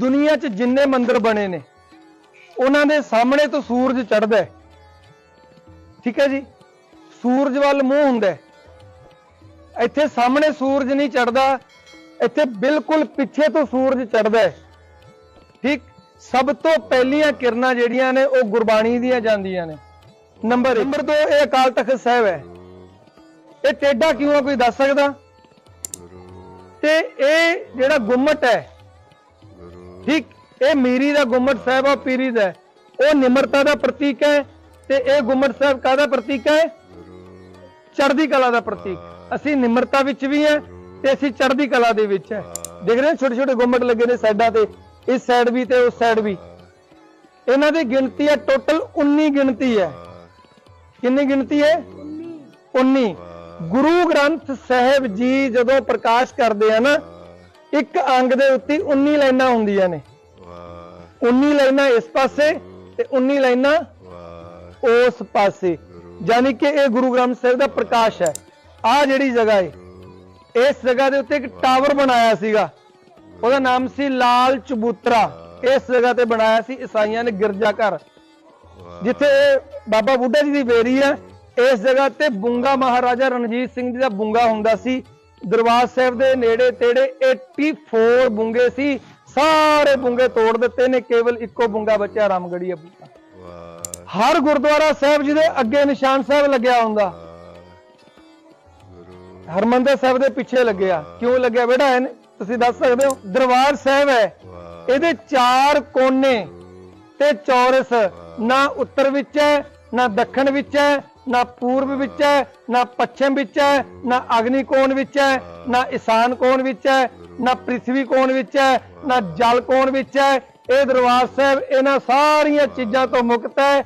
ਦੁਨੀਆ 'ਚ ਜਿੰਨੇ ਮੰਦਿਰ ਬਣੇ ਨੇ, ਉਹਨਾਂ ਦੇ ਸਾਹਮਣੇ ਤੋਂ ਸੂਰਜ ਚੜ੍ਹਦਾ ਠੀਕ ਹੈ ਜੀ? ਸੂਰਜ ਵੱਲ ਮੂੰਹ ਹੁੰਦਾ ਇੱਥੇ ਸਾਹਮਣੇ ਸੂਰਜ ਨਹੀਂ ਚੜ੍ਹਦਾ, ਇੱਥੇ ਬਿਲਕੁਲ ਪਿੱਛੇ ਤੋਂ ਸੂਰਜ ਚੜ੍ਹਦਾ ਠੀਕ? ਸਭ ਤੋਂ ਪਹਿਲੀਆਂ ਕਿਰਨਾਂ ਜਿਹੜੀਆਂ ਨੇ, ਉਹ ਗੁਰਬਾਣੀ ਦੀਆਂ ਜਾਂਦੀਆਂ ਨੇ। ਨੰਬਰ ਇੱਕ। ਨੰਬਰ 2 ਇਹ ਅਕਾਲ ਤਖਤ ਸਾਹਿਬ ਹੈ। ਇਹ ਟੇਡਾ ਕਿਉਂ ਆ, ਕੋਈ ਦੱਸ ਸਕਦਾ? ਤੇ ਇਹ ਜਿਹੜਾ ਗੁੰਮਟ ਹੈ ਠੀਕ ਇਹ ਮੀਰੀ ਦਾ ਗੁੰਮਟ ਸਾਹਿਬ ਆ ਪੀਰੀ ਦਾ। ਉਹ ਨਿਮਰਤਾ ਦਾ ਪ੍ਰਤੀਕ ਹੈ ਤੇ ਇਹ ਗੁੰਮਟ ਸਾਹਿਬ ਕਾਹਦਾ ਪ੍ਰਤੀਕ ਹੈ? ਚੜ੍ਹਦੀ ਕਲਾ ਦਾ ਪ੍ਰਤੀਕ। ਅਸੀਂ ਨਿਮਰਤਾ ਵਿੱਚ ਵੀ ਹੈ ਤੇ ਅਸੀਂ ਚੜ੍ਹਦੀ ਕਲਾ ਦੇ ਵਿੱਚ ਹੈ। ਦੇਖ ਰਹੇ ਹੋ ਛੋਟੇ ਛੋਟੇ ਗੁੰਮਟ ਲੱਗੇ ਨੇ ਸਾਈਡਾਂ ਤੇ ਇਸ ਸਾਈਡ ਵੀ ਤੇ ਉਸ ਸਾਈਡ ਵੀ। ਇਹਨਾਂ ਦੀ ਗਿਣਤੀ ਹੈ ਟੋਟਲ 19 ਗਿਣਤੀ ਹੈ। ਕਿੰਨੀ ਗਿਣਤੀ ਹੈ? 19 ਗੁਰੂ ਗ੍ਰੰਥ ਸਾਹਿਬ ਜੀ ਜਦੋਂ ਪ੍ਰਕਾਸ਼ ਕਰਦੇ ਆ ਨਾ ਇੱਕ ਅੰਗ ਦੇ ਉੱਤੇ 19 ਲਾਈਨਾਂ ਹੁੰਦੀਆਂ ਨੇ। 19 ਲਾਈਨਾਂ ਇਸ ਪਾਸੇ ਤੇ 19 ਲਾਈਨਾਂ ਉਸ ਪਾਸੇ। ਯਾਨੀ ਕਿ ਇਹ ਗੁਰੂ ਗ੍ਰੰਥ ਸਾਹਿਬ ਦਾ ਪ੍ਰਕਾਸ਼ ਹੈ। ਆ ਜਿਹੜੀ ਜਗ੍ਹਾ ਹੈ ਇਸ ਜਗ੍ਹਾ ਦੇ ਉੱਤੇ ਇੱਕ ਟਾਵਰ ਬਣਾਇਆ ਸੀਗਾ। ਉਹਦਾ ਨਾਮ ਸੀ ਲਾਲ ਚਬੂਤਰਾ। ਇਸ ਜਗ੍ਹਾ ਤੇ ਬਣਾਇਆ ਸੀ ਈਸਾਈਆਂ ਨੇ ਗਿਰਜਾ ਘਰ। ਜਿੱਥੇ ਬਾਬਾ ਬੁੱਢਾ ਜੀ ਦੀ ਬੇਰੀ ਹੈ ਇਸ ਜਗ੍ਹਾ ਤੇ ਬੁੰਗਾ ਮਹਾਰਾਜਾ ਰਣਜੀਤ ਸਿੰਘ ਜੀ ਦਾ ਬੁੰਗਾ ਹੁੰਦਾ ਸੀ। ਦਰਬਾਰ ਸਾਹਿਬ ਦੇ ਨੇੜੇ ਤੇੜੇ 84 ਬੁੰਗੇ ਸੀ। ਸਾਰੇ ਬੁੰਗੇ ਤੋੜ ਦਿੱਤੇ ਨੇ ਕੇਵਲ ਇੱਕੋ ਬੁੰਗਾ ਬਚਿਆ ਰਾਮਗੜੀਆ ਬੁੰਗਾ। ਹਰ ਗੁਰਦੁਆਰਾ ਸਾਹਿਬ ਜੀ ਦੇ ਅੱਗੇ ਨਿਸ਼ਾਨ ਸਾਹਿਬ ਲੱਗਿਆ ਹੁੰਦਾ। ਹਰਮੰਦਰ ਸਾਹਿਬ ਦੇ ਪਿੱਛੇ ਲੱਗਿਆ। ਕਿਉਂ ਲੱਗਿਆ ਬੇਟਾ ਹੈ ਤੁਸੀਂ ਦੱਸ ਸਕਦੇ ਹੋ ਦਰਬਾਰ ਸਾਹਿਬ ਹੈ। ਇਹਦੇ ਚਾਰ ਕੋਨੇ ਤੇ ਚੌਰਸ ਨਾ ਉੱਤਰ ਵਿੱਚ ਹੈ ਨਾ ਦੱਖਣ ਵਿੱਚ ਹੈ ਨਾ ਪੂਰਬ ਵਿੱਚ ਹੈ, ਨਾ ਪੱਛਮ ਵਿੱਚ ਹੈ, ਨਾ ਅਗਨੀ ਕੋਣ ਵਿੱਚ ਹੈ, ਨਾ ਈਸ਼ਾਨ ਕੋਣ ਵਿੱਚ ਹੈ, ਨਾ ਪ੍ਰਿਥਵੀ ਕੋਣ ਵਿੱਚ ਹੈ, ਨਾ ਜਲ ਕੋਣ ਵਿੱਚ ਹੈ। ਇਹ ਦਰਬਾਰ ਸਾਹਿਬ ਇਹਨਾਂ ਸਾਰੀਆਂ ਚੀਜ਼ਾਂ ਤੋਂ ਮੁਕਤ ਹੈ।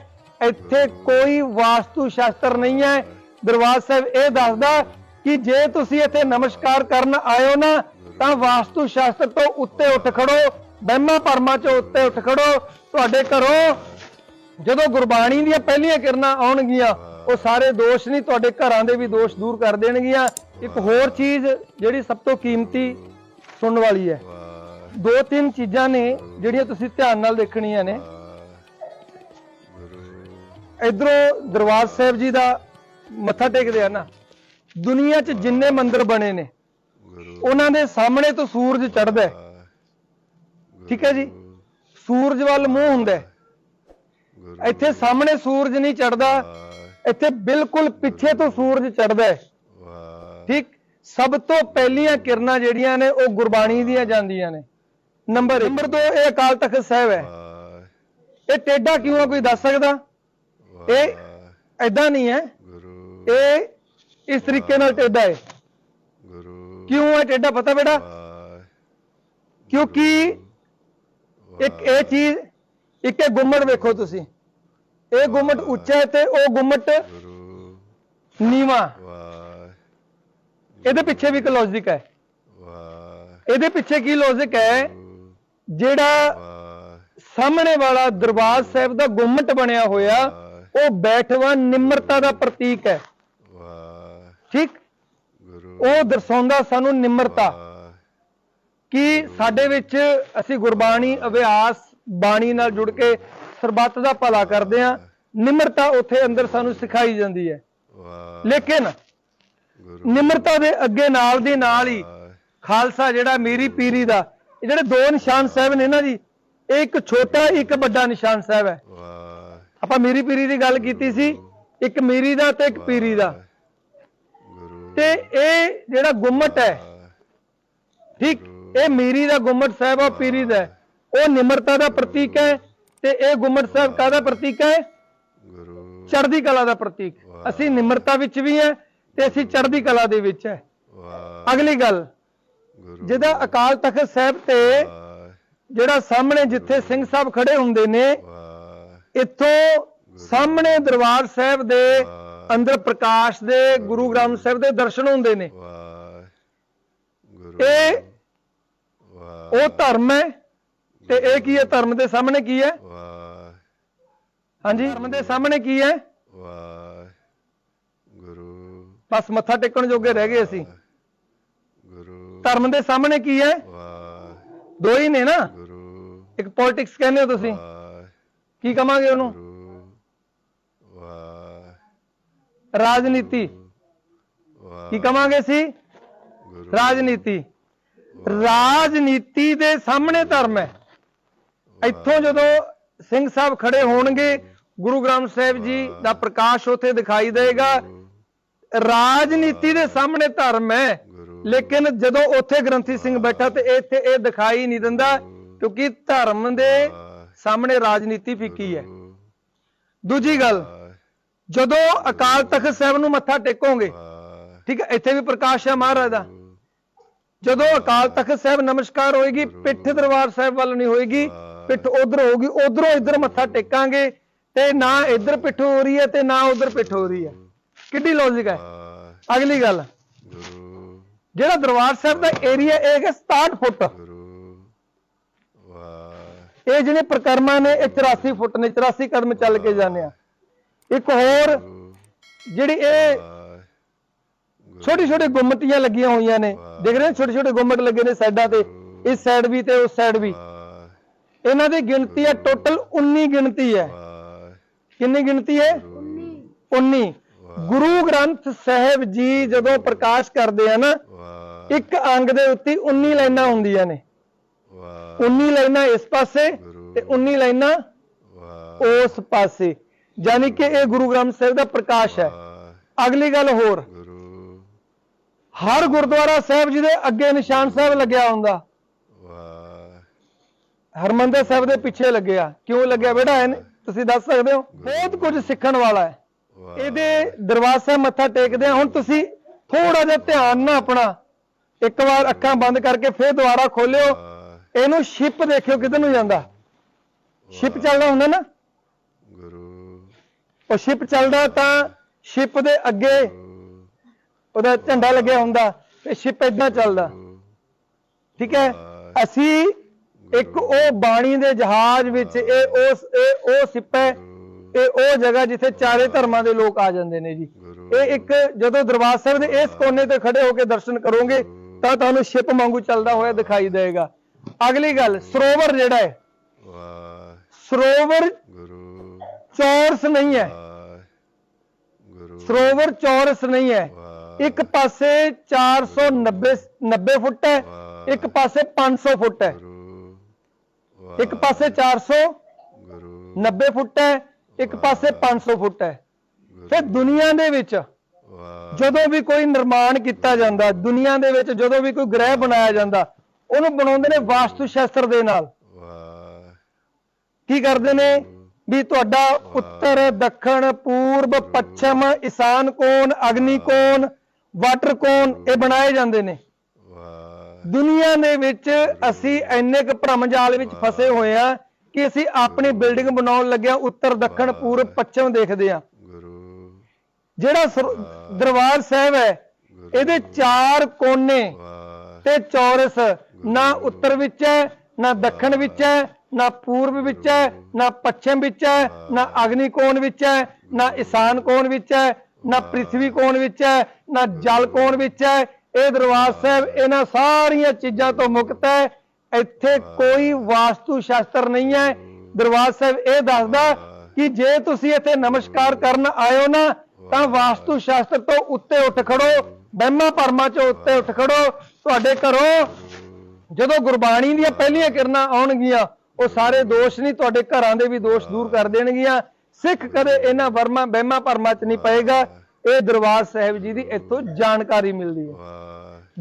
ਇੱਥੇ ਕੋਈ ਵਾਸਤੂ ਸ਼ਾਸਤਰ ਨਹੀਂ ਹੈ। ਦਰਬਾਰ ਸਾਹਿਬ ਇਹ ਦੱਸਦਾ ਕਿ ਜੇ ਤੁਸੀਂ ਇੱਥੇ ਨਮਸਕਾਰ ਕਰਨ ਆਇਓ ਨਾ, ਤਾਂ ਵਾਸਤੂ ਸ਼ਾਸਤਰ ਤੋਂ ਉੱਤੇ ਉੱਠ ਖੜੋ, ਬਹਿਮਾ ਪਰਮਾ ਚੋਂ ਉੱਤੇ ਉੱਠ ਖੜੋ। ਤੁਹਾਡੇ ਘਰੋਂ ਜਦੋਂ ਗੁਰਬਾਣੀ ਦੀਆਂ ਪਹਿਲੀਆਂ ਕਿਰਨਾਂ ਆਉਣਗੀਆਂ ਉਹ ਸਾਰੇ ਦੋਸ਼ ਨਹੀਂ, ਤੁਹਾਡੇ ਘਰਾਂ ਦੇ ਵੀ ਦੋਸ਼ ਦੂਰ ਕਰ ਦੇਣਗੀਆਂ। ਇੱਕ ਹੋਰ ਚੀਜ਼ ਜਿਹੜੀ ਸਭ ਤੋਂ ਕੀਮਤੀ ਸੁਣਨ ਵਾਲੀ ਹੈ। ਦੋ ਤਿੰਨ ਚੀਜ਼ਾਂ ਨੇ ਜਿਹੜੀਆਂ ਤੁਸੀਂ ਧਿਆਨ ਨਾਲ ਦੇਖਣੀਆਂ ਨੇ। ਇਧਰੋਂ ਦਰਬਾਰ ਸਾਹਿਬ ਜੀ ਦਾ ਮੱਥਾ ਟੇਕਦੇ ਆ ਨਾ। ਦੁਨੀਆ 'ਚ ਜਿੰਨੇ ਮੰਦਿਰ ਬਣੇ ਨੇ, ਉਹਨਾਂ ਦੇ ਸਾਹਮਣੇ ਤੋਂ ਸੂਰਜ ਚੜ੍ਹਦਾ ਠੀਕ ਹੈ ਜੀ? ਸੂਰਜ ਵੱਲ ਮੂੰਹ ਹੁੰਦਾ ਇੱਥੇ ਸਾਹਮਣੇ ਸੂਰਜ ਨਹੀਂ ਚੜਦਾ ਇੱਥੇ ਬਿਲਕੁਲ ਪਿੱਛੇ ਤੋਂ ਸੂਰਜ ਚੜਦਾ ਹੈ। ਠੀਕ? ਸਭ ਤੋਂ ਪਹਿਲੀਆਂ ਕਿਰਨਾਂ ਜਿਹੜੀਆਂ ਨੇ ਉਹ ਗੁਰਬਾਣੀ ਦੀਆਂ ਜਾਂਦੀਆਂ ਨੇ। ਨੰਬਰ ਇੱਕ। ਨੰਬਰ 2 ਇਹ ਅਕਾਲ ਤਖਤ ਸਾਹਿਬ ਹੈ। ਇਹ ਟੇਡਾ ਕਿਉਂ ਆ ਕੋਈ ਦੱਸ ਸਕਦਾ? ਇਹ ਐਦਾਂ ਨਹੀਂ ਹੈ। ਇਹ ਇਸ ਤਰੀਕੇ ਨਾਲ ਟੇਡਾ ਹੈ। ਕਿਉਂ ਹੈ ਟੇਡਾ ਪਤਾ ਬੇਟਾ? ਕਿਉਂਕਿ ਇੱਕ ਇਹ ਚੀਜ਼ ਇੱਕ ਇਹ ਗੁੰਮਟ ਵੇਖੋ ਤੁਸੀਂ। ਇਹ ਗੁੰਮਟ ਉੱਚਾ ਹੈ ਤੇ ਉਹ ਗੁੰਮਟ ਨੀਵਾ। ਇਹਦੇ ਪਿੱਛੇ ਵੀ ਇੱਕ ਲੌਜੀਕ ਹੈ। ਇਹਦੇ ਪਿੱਛੇ ਕੀ ਲੌਜੀਕ ਹੈ? ਜਿਹੜਾ ਸਾਹਮਣੇ ਵਾਲਾ ਦਰਬਾਰ ਸਾਹਿਬ ਦਾ ਗੁੰਮਟ ਬਣਿਆ ਹੋਇਆ ਉਹ ਬੈਠਵਾ ਨਿਮਰਤਾ ਦਾ ਪ੍ਰਤੀਕ ਹੈ। ਠੀਕ? ਉਹ ਦਰਸਾਉਂਦਾ ਸਾਨੂੰ ਨਿਮਰਤਾ। ਕਿ ਸਾਡੇ ਵਿੱਚ ਅਸੀਂ ਗੁਰਬਾਣੀ ਅਭਿਆਸ ਬਾਣੀ ਨਾਲ ਜੁੜ ਕੇ ਸਰਬੱਤ ਦਾ ਭਲਾ ਕਰਦੇ ਹਾਂ। ਨਿਮਰਤਾ ਉੱਥੇ ਅੰਦਰ ਸਾਨੂੰ ਸਿਖਾਈ ਜਾਂਦੀ ਹੈ। ਲੇਕਿਨ ਨਿਮਰਤਾ ਦੇ ਅੱਗੇ ਨਾਲ ਦੀ ਨਾਲ ਹੀ ਖਾਲਸਾ ਜਿਹੜਾ ਮੇਰੀ ਪੀਰੀ ਦਾ ਇਹ ਜਿਹੜੇ ਦੋ ਨਿਸ਼ਾਨ ਸਾਹਿਬ ਨੇ ਨਾ ਜੀ ਇਹ ਇੱਕ ਛੋਟਾ ਇੱਕ ਵੱਡਾ ਨਿਸ਼ਾਨ ਸਾਹਿਬ ਹੈ। ਆਪਾਂ ਮੇਰੀ ਪੀਰੀ ਦੀ ਗੱਲ ਕੀਤੀ ਸੀ ਇੱਕ ਮੇਰੀ ਦਾ ਤੇ ਇੱਕ ਪੀਰੀ ਦਾ। ਤੇ ਇਹ ਜਿਹੜਾ ਗੁੰਮਟ ਹੈ ਠੀਕ ਇਹ ਮੇਰੀ ਦਾ ਗੁੰਮਟ ਸਾਹਿਬ ਆ ਪੀਰੀ ਦਾ। ਉਹ ਨਿਮਰਤਾ ਦਾ ਪ੍ਰਤੀਕ ਹੈ ਤੇ ਇਹ ਗੁੰਮਟ ਸਾਹਿਬ ਕਾਹਦਾ ਪ੍ਰਤੀਕ ਹੈ? ਚੜ੍ਹਦੀ ਕਲਾ ਦਾ ਪ੍ਰਤੀਕ। ਅਸੀਂ ਨਿਮਰਤਾ ਵਿੱਚ ਵੀ ਹੈ ਤੇ ਅਸੀਂ ਚੜ੍ਹਦੀ ਕਲਾ ਦੇ ਵਿੱਚ ਹੈ। ਅਗਲੀ ਗੱਲ ਜਿਹਦਾ ਅਕਾਲ ਤਖਤ ਸਾਹਿਬ ਤੇ ਜਿਹੜਾ ਸਾਹਮਣੇ ਜਿੱਥੇ ਸਿੰਘ ਸਾਹਿਬ ਖੜੇ ਹੁੰਦੇ ਨੇ ਇੱਥੋਂ ਸਾਹਮਣੇ ਦਰਬਾਰ ਸਾਹਿਬ ਦੇ ਅੰਦਰ ਪ੍ਰਕਾਸ਼ ਦੇ ਗੁਰੂ। ਗ੍ਰੰਥ ਸਾਹਿਬ ਦੇ ਦਰਸ਼ਨ ਹੁੰਦੇ ਨੇ। ਇਹ ਉਹ ਧਰਮ ਹੈ ਤੇ ਇਹ ਕੀ ਹੈ? ਧਰਮ ਦੇ ਸਾਹਮਣੇ ਕੀ ਹੈ? ਹਾਂਜੀ ਧਰਮ ਦੇ ਸਾਹਮਣੇ ਕੀ ਹੈ? ਬਸ ਮੱਥਾ ਟੇਕਣ ਜੋਗੇ ਰਹਿ ਗਏ ਅਸੀਂ। ਧਰਮ ਦੇ ਸਾਹਮਣੇ ਕੀ ਹੈ? ਦੋ ਹੀ ਨੇ ਨਾ। ਇੱਕ ਪੋਲਿਟਿਕਸ ਕਹਿੰਦੇ ਹੋ ਤੁਸੀਂ। ਵਾਹਿਗੁਰੂ ਕੀ ਕਵਾਂਗੇ ਉਹਨੂੰ? ਵਾਹਿਗੁਰੂ ਰਾਜਨੀਤੀ। ਕੀ ਕਵਾਂਗੇ ਸੀ ਰਾਜਨੀਤੀ। ਰਾਜਨੀਤੀ ਦੇ ਸਾਹਮਣੇ ਧਰਮ ਹੈ। ਇੱਥੋਂ ਜਦੋਂ ਸਿੰਘ ਸਾਹਿਬ ਖੜੇ ਹੋਣਗੇ ਗੁਰੂ ਗ੍ਰੰਥ ਸਾਹਿਬ ਜੀ ਦਾ ਪ੍ਰਕਾਸ਼ ਉੱਥੇ ਦਿਖਾਈ ਦੇਗਾ ਰਾਜਨੀਤੀ ਦੇ ਸਾਹਮਣੇ ਧਰਮ ਹੈ। ਲੇਕਿਨ ਜਦੋਂ ਉੱਥੇ ਗ੍ਰੰਥੀ ਸਿੰਘ ਬੈਠਾ ਤੇ ਇੱਥੇ ਇਹ ਦਿਖਾਈ ਨਹੀਂ ਦਿੰਦਾ ਕਿਉਂਕਿ ਧਰਮ ਦੇ ਸਾਹਮਣੇ ਰਾਜਨੀਤੀ ਫਿੱਕੀ ਹੈ। ਦੂਜੀ ਗੱਲ ਜਦੋਂ ਅਕਾਲ ਤਖਤ ਸਾਹਿਬ ਨੂੰ ਮੱਥਾ ਟੇਕੋਗੇ ਠੀਕ ਹੈ ਇੱਥੇ ਵੀ ਪ੍ਰਕਾਸ਼ ਹੈ ਮਹਾਰਾਜ ਦਾ। ਜਦੋਂ ਅਕਾਲ ਤਖਤ ਸਾਹਿਬ ਨਮਸਕਾਰ ਹੋਏਗੀ ਪਿੱਠ ਦਰਬਾਰ ਸਾਹਿਬ ਵੱਲ ਨਹੀਂ ਹੋਏਗੀ ਪਿੱਠ ਉਧਰ ਹੋਊਗੀ ਉਧਰੋਂ ਇੱਧਰ ਮੱਥਾ ਟੇਕਾਂਗੇ ਤੇ ਨਾ ਇੱਧਰ ਪਿੱਠ ਹੋ ਰਹੀ ਹੈ ਤੇ ਨਾ ਉਧਰ ਪਿੱਠ ਹੋ ਰਹੀ ਹੈ। ਕਿੱਡੀ ਲੌਜੀਕ ਹੈ? ਅਗਲੀ ਗੱਲ। ਜਿਹੜਾ ਦਰਬਾਰ ਸਾਹਿਬ ਦਾ ਏਰੀਆ ਇਹ ਹੈਗਾ 67 ਫੁੱਟ। ਇਹ ਜਿਹੜੇ ਪ੍ਰਕਰਮਾਂ ਨੇ ਇਹ 84 ਫੁੱਟ ਨੇ 84 ਕਦਮ ਚੱਲ ਕੇ ਜਾਂਦੇ ਆ। ਇੱਕ ਹੋਰ ਜਿਹੜੀ ਇਹ ਛੋਟੀ ਛੋਟੀ ਗੁੰਮਟੀਆਂ ਲੱਗੀਆਂ ਹੋਈਆਂ ਨੇ। ਦੇਖ ਰਹੇ ਛੋਟੇ ਛੋਟੇ ਗੁੰਮਟ ਲੱਗੇ ਨੇ ਸਾਈਡਾਂ ਤੇ। ਇਸ ਸਾਈਡ ਵੀ ਤੇ ਉਸ ਸਾਈਡ ਵੀ। ਇਹਨਾਂ ਦੀ ਗਿਣਤੀ ਹੈ ਟੋਟਲ 19 ਗਿਣਤੀ ਹੈ। ਕਿੰਨੀ ਗਿਣਤੀ ਹੈ? 19 ਗੁਰੂ ਗ੍ਰੰਥ ਸਾਹਿਬ ਜੀ ਜਦੋਂ ਪ੍ਰਕਾਸ਼ ਕਰਦੇ ਆ ਨਾ ਇੱਕ ਅੰਗ ਦੇ ਉੱਤੇ 19 ਲਾਈਨਾਂ ਹੁੰਦੀਆਂ ਨੇ। 19 ਲਾਈਨਾਂ ਇਸ ਪਾਸੇ ਤੇ 19 ਲਾਈਨਾਂ ਉਸ ਪਾਸੇ। ਯਾਨੀ ਕਿ ਇਹ ਗੁਰੂ ਗ੍ਰੰਥ ਸਾਹਿਬ ਦਾ ਪ੍ਰਕਾਸ਼ ਹੈ। ਅਗਲੀ ਗੱਲ ਹੋਰ। ਹਰ ਗੁਰਦੁਆਰਾ ਸਾਹਿਬ ਜੀ ਦੇ ਅੱਗੇ ਨਿਸ਼ਾਨ ਸਾਹਿਬ ਲੱਗਿਆ ਹੁੰਦਾ ਹਰਮੰਦਰ ਸਾਹਿਬ ਦੇ ਪਿੱਛੇ ਲੱਗਿਆ। ਕਿਉਂ ਲੱਗਿਆ ਬੇਟਾ ਇਹ ਤੁਸੀਂ ਦੱਸ ਸਕਦੇ ਹੋ? ਬਹੁਤ ਕੁਝ ਸਿੱਖਣ ਵਾਲਾ ਹੈ। ਇਹਦੇ ਦਰਬਾਰ ਸਾਹਿਬ ਮੱਥਾ ਟੇਕਦੇ ਆ। ਹੁਣ ਤੁਸੀਂ ਥੋੜਾ ਜਿਹਾ ਧਿਆਨ ਨਾ ਆਪਣਾ ਇੱਕ ਵਾਰ ਅੱਖਾਂ ਬੰਦ ਕਰਕੇ ਫੇਰ ਦੁਬਾਰਾ ਖੋਲਿਓ। ਇਹਨੂੰ ਸ਼ਿਪ ਦੇਖਿਓ ਕਿੱਧਰ ਨੂੰ ਜਾਂਦਾ। ਸ਼ਿਪ ਚੱਲਦਾ ਹੁੰਦਾ ਨਾ। ਗੁਰੂ। ਉਹ ਸ਼ਿਪ ਚੱਲਦਾ ਤਾਂ ਸ਼ਿਪ ਦੇ ਅੱਗੇ ਉਹਦਾ ਝੰਡਾ ਲੱਗਿਆ ਹੁੰਦਾ ਤੇ ਸ਼ਿਪ ਇਦਾਂ ਚੱਲਦਾ। ਠੀਕ ਹੈ? ਅਸੀਂ ਇੱਕ ਉਹ ਬਾਣੀ ਦੇ ਜਹਾਜ਼ ਵਿੱਚ ਇਹ ਉਸ ਇਹ ਉਹ ਸ਼ਿਪ ਹੈ, ਇਹ ਉਹ ਜਗ੍ਹਾ ਜਿੱਥੇ ਚਾਰੇ ਧਰਮਾਂ ਦੇ ਲੋਕ ਆ ਜਾਂਦੇ ਨੇ ਜੀ। ਇਹ ਇੱਕ ਜਦੋਂ ਦਰਬਾਰ ਸਾਹਿਬ ਦੇ ਇਸ ਕੋਨੇ ਤੇ ਖੜੇ ਹੋ ਕੇ ਦਰਸ਼ਨ ਕਰੋਗੇ, ਤਾਂ ਤੁਹਾਨੂੰ ਸ਼ਿਪ ਵਾਂਗੂ ਚੱਲਦਾ ਹੋਇਆ ਦਿਖਾਈ ਦੇਵੇਗਾ। ਅਗਲੀ ਗੱਲ, ਸਰੋਵਰ ਜਿਹੜਾ ਹੈ, ਸਰੋਵਰ ਚੌਰਸ ਨਹੀਂ ਹੈ। ਸਰੋਵਰ ਚੌਰਸ ਨਹੀਂ ਹੈ। ਇੱਕ ਪਾਸੇ 490 90 ਫੁੱਟ ਹੈ, ਇੱਕ ਪਾਸੇ 500 ਫੁੱਟ ਹੈ। ਇੱਕ ਪਾਸੇ 490 ਗੁਰੂ। ਫੁੱਟ ਹੈ ਇੱਕ ਪਾਸੇ 500 ਫੁੱਟ ਹੈ। ਫਿਰ ਦੁਨੀਆ ਦੇ ਵਿੱਚ ਜਦੋਂ ਵੀ ਕੋਈ ਨਿਰਮਾਣ ਕੀਤਾ ਜਾਂਦਾ ਦੁਨੀਆ ਦੇ ਵਿੱਚ ਜਦੋਂ ਵੀ ਕੋਈ ਗ੍ਰਹਿ ਬਣਾਇਆ ਜਾਂਦਾ ਉਹਨੂੰ ਬਣਾਉਂਦੇ ਨੇ ਵਾਸਤੂ ਸ਼ਾਸਤਰ ਦੇ ਨਾਲ। ਕੀ ਕਰਦੇ ਨੇ? ਵੀ ਤੁਹਾਡਾ ਉੱਤਰ ਦੱਖਣ ਪੂਰਬ ਪੱਛਮ ਈਸ਼ਾਨ ਕੋਣ ਅਗਨੀ ਕੋਣ ਵਾਟਰ ਕੋਣ ਇਹ ਬਣਾਏ ਜਾਂਦੇ ਨੇ। ਦੁਨੀਆ ਦੇ ਵਿੱਚ ਅਸੀਂ ਇੰਨੇ ਕੁ ਭ੍ਰਮ ਜਾਲ ਵਿੱਚ ਫਸੇ ਹੋਏ ਆ ਕਿ ਅਸੀਂ ਆਪਣੀ ਬਿਲਡਿੰਗ ਬਣਾਉਣ ਲੱਗਿਆ ਉੱਤਰ ਦੱਖਣ ਪੂਰਬ ਪੱਛਮ ਦੇਖਦੇ ਆ। ਗੁਰੂ। ਜਿਹੜਾ ਦਰਬਾਰ ਸਾਹਿਬ ਹੈ ਇਹਦੇ ਚਾਰ ਕੋਨੇ ਤੇ ਚੌਰਸ ਨਾ ਉੱਤਰ ਵਿੱਚ ਹੈ ਨਾ ਦੱਖਣ ਵਿੱਚ ਹੈ ਨਾ ਪੂਰਬ ਵਿੱਚ ਹੈ ਨਾ ਪੱਛਮ ਵਿੱਚ ਹੈ ਨਾ ਅਗਨੀ ਕੋਣ ਵਿੱਚ ਹੈ ਨਾ ਈਸ਼ਾਨ ਕੋਣ ਵਿੱਚ ਹੈ ਨਾ ਪ੍ਰਿਥਵੀ ਕੋਣ ਵਿੱਚ ਹੈ ਨਾ ਜਲ ਕੋਣ ਵਿੱਚ ਹੈ ਇਹ ਦਰਬਾਰ ਸਾਹਿਬ ਇਹਨਾਂ ਸਾਰੀਆਂ ਚੀਜ਼ਾਂ ਤੋਂ ਮੁਕਤ ਹੈ। ਇੱਥੇ ਕੋਈ ਵਾਸਤੂ ਸ਼ਾਸਤਰ ਨਹੀਂ ਹੈ। ਦਰਬਾਰ ਸਾਹਿਬ ਇਹ ਦੱਸਦਾ ਕਿ ਜੇ ਤੁਸੀਂ ਇੱਥੇ ਨਮਸਕਾਰ ਕਰਨ ਆਇਓ ਨਾ ਤਾਂ ਵਾਸਤੂ ਸ਼ਾਸਤਰ ਤੋਂ ਉੱਤੇ ਉੱਠ ਖੜੋ ਬਹਿਮਾ ਪਰਮਾ ਚੋਂ ਉੱਤੇ ਉੱਠ ਖੜੋ। ਤੁਹਾਡੇ ਘਰੋਂ ਜਦੋਂ ਗੁਰਬਾਣੀ ਦੀਆਂ ਪਹਿਲੀਆਂ ਕਿਰਨਾਂ ਆਉਣਗੀਆਂ ਉਹ ਸਾਰੇ ਦੋਸ਼ ਨਹੀਂ ਤੁਹਾਡੇ ਘਰਾਂ ਦੇ ਵੀ ਦੋਸ਼ ਦੂਰ ਕਰ ਦੇਣਗੀਆਂ। ਸਿੱਖ ਕਦੇ ਇਹਨਾਂ ਵਰਮਾ ਬਹਿਮਾ ਪਰਮਾ ਚ ਨਹੀਂ ਪਏਗਾ। ਇਹ ਦਰਬਾਰ ਸਾਹਿਬ ਜੀ ਦੀ ਇੱਥੋਂ ਜਾਣਕਾਰੀ ਮਿਲਦੀ ਹੈ।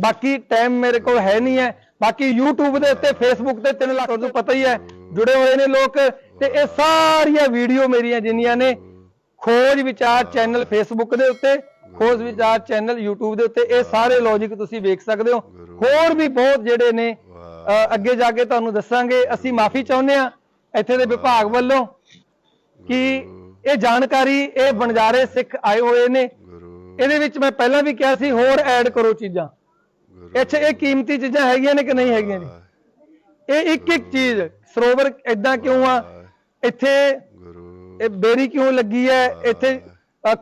ਬਾਕੀ ਟਾਈਮ ਮੇਰੇ ਕੋਲ ਹੈ ਨਹੀਂ ਹੈ। ਬਾਕੀ YouTube ਦੇ ਉੱਤੇ Facebook ਤੇ 3 ਲੱਖ ਤੁਹਾਨੂੰ ਪਤਾ ਹੀ ਹੈ। ਜੁੜੇ ਹੋਏ ਨੇ ਲੋਕ ਤੇ ਇਹ ਸਾਰੀਆਂ ਵੀਡੀਓ ਮੇਰੀਆਂ ਜਿੰਨੀਆਂ ਨੇ ਖੋਜ ਵਿਚਾਰ ਚੈਨਲ Facebook ਦੇ ਉੱਤੇ ਖੋਜ ਵਿਚਾਰ ਚੈਨਲ YouTube ਦੇ ਉੱਤੇ ਇਹ ਸਾਰੇ ਲੌਜੀਕ ਤੁਸੀਂ ਵੇਖ ਸਕਦੇ ਹੋ। ਹੋਰ ਵੀ ਬਹੁਤ ਜਿਹੜੇ ਨੇ ਅੱਗੇ ਜਾ ਕੇ ਤੁਹਾਨੂੰ ਦੱਸਾਂਗੇ। ਅਸੀਂ ਮਾਫੀ ਚਾਹੁੰਦੇ ਆ ਇੱਥੇ ਦੇ ਵਿਭਾਗ ਵੱਲੋਂ ਕਿ ਇਹ ਜਾਣਕਾਰੀ ਇਹ ਬਣਜਾਰੇ ਸਿੱਖ ਆਏ ਹੋਏ ਨੇ। ਇਹਦੇ ਵਿੱਚ ਮੈਂ ਪਹਿਲਾਂ ਵੀ ਕਿਹਾ ਸੀ ਹੋਰ ਐਡ ਕਰੋ ਚੀਜ਼ਾਂ। ਅੱਛਾ ਇਹ ਕੀਮਤੀ ਚੀਜ਼ਾਂ ਹੈਗੀਆਂ ਨੇ ਕਿ ਨਹੀਂ ਹੈਗੀਆਂ ਜੀ ਇਹ ਇੱਕ ਇੱਕ ਚੀਜ਼ ਸਰੋਵਰ ਇਦਾਂ ਕਿਉਂ ਆ? ਇੱਥੇ ਇਹ ਬੇਰੀ ਕਿਉਂ ਲੱਗੀ ਹੈ? ਇੱਥੇ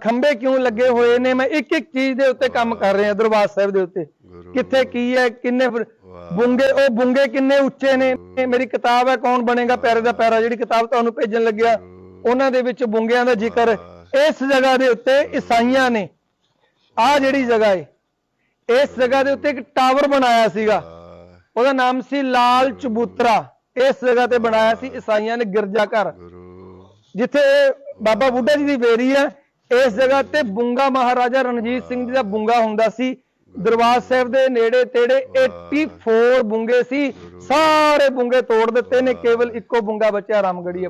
ਖੰਭੇ ਕਿਉਂ ਲੱਗੇ ਹੋਏ ਨੇ? ਮੈਂ ਇੱਕ ਇੱਕ ਚੀਜ਼ ਦੇ ਉੱਤੇ ਕੰਮ ਕਰ ਰਿਹਾ ਦਰਬਾਰ ਸਾਹਿਬ ਦੇ ਉੱਤੇ। ਕਿੱਥੇ ਕੀ ਹੈ ਕਿੰਨੇ ਬੁੰਗੇ ਉਹ ਬੁੰਗੇ ਕਿੰਨੇ ਉੱਚੇ ਨੇ? ਮੇਰੀ ਕਿਤਾਬ ਹੈ ਕੌਣ ਬਣੇਗਾ? ਪੈਰੇ ਦਾ ਪੈਰਾ ਜਿਹੜੀ ਕਿਤਾਬ ਤੁਹਾਨੂੰ ਭੇਜਣ ਲੱਗਿਆ। ਉਹਨਾਂ ਦੇ ਵਿੱਚ ਬੁੰਗਿਆਂ ਦਾ ਜ਼ਿਕਰ ਇਸ ਜਗ੍ਹਾ ਦੇ ਉੱਤੇ ਈਸਾਈਆਂ ਨੇ। ਆਹ ਜਿਹੜੀ ਜਗ੍ਹਾ ਏ ਇਸ ਜਗ੍ਹਾ ਦੇ ਉੱਤੇ ਇੱਕ ਟਾਵਰ ਬਣਾਇਆ ਸੀਗਾ। ਉਹਦਾ ਨਾਮ ਸੀ ਲਾਲ ਚਬੂਤਰਾ। ਇਸ ਜਗ੍ਹਾ ਤੇ ਬਣਾਇਆ ਸੀ ਈਸਾਈਆਂ ਨੇ ਗਿਰਜਾ ਘਰ। ਜਿੱਥੇ ਬਾਬਾ ਬੁੱਢਾ ਜੀ ਦੀ ਬੇਰੀ ਹੈ ਇਸ ਜਗ੍ਹਾ ਤੇ ਬੁੰਗਾ ਮਹਾਰਾਜਾ ਰਣਜੀਤ ਸਿੰਘ ਜੀ ਦਾ ਬੁੰਗਾ ਹੁੰਦਾ ਸੀ। ਦਰਬਾਰ ਸਾਹਿਬ ਦੇ ਨੇੜੇ ਤੇੜੇ 84 ਬੁੰਗੇ ਸੀ। ਸਾਰੇ ਬੁੰਗੇ ਤੋੜ ਦਿੱਤੇ ਨੇ ਕੇਵਲ ਇੱਕੋ ਬੁੰਗਾ ਬਚਿਆ ਰਾਮਗੜੀਆ